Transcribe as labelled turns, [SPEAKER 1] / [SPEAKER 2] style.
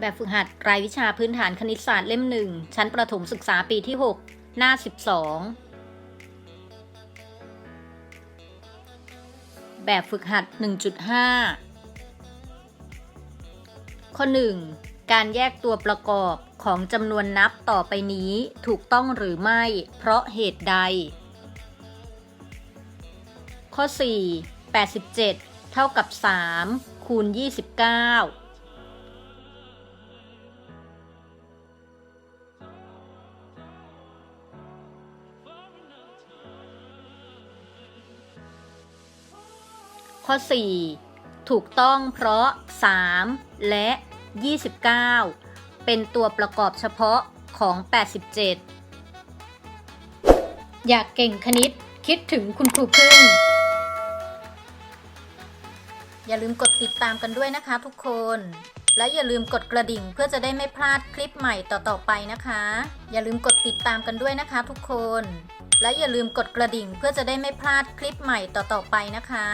[SPEAKER 1] แบบฝึกหัดรายวิชาพื้นฐานคณิตศาสตร์เล่มหนึ่งชั้นประถมศึกษาปีที่ 6 หน้า 12 แบบฝึกหัด 1.5 ข้อ 1. การแยกตัวประกอบของจำนวนนับต่อไปนี้ถูกต้องหรือไม่ เพราะเหตุใด ข้อ 4. 87 เท่ากับ 3 คูณ 29 ข้อ 4 ถูกต้องเพราะ 3 และ 29 เป็นตัวประกอบเฉพาะของ 87 อยากเก่งคณิตคิดถึงคุณครูพึ่ง อย่าลืมกดติดตามกันด้วยนะคะทุกคน และอย่าลืมกดกระดิ่งเพื่อจะได้ไม่พลาดคลิปใหม่ต่อๆไปนะคะ อย่าลืมกดติดตามกันด้วยนะคะทุกคนและอย่าลืมกดกระดิ่งเพื่อจะได้ไม่พลาดคลิปใหม่ต่อๆไปนะคะ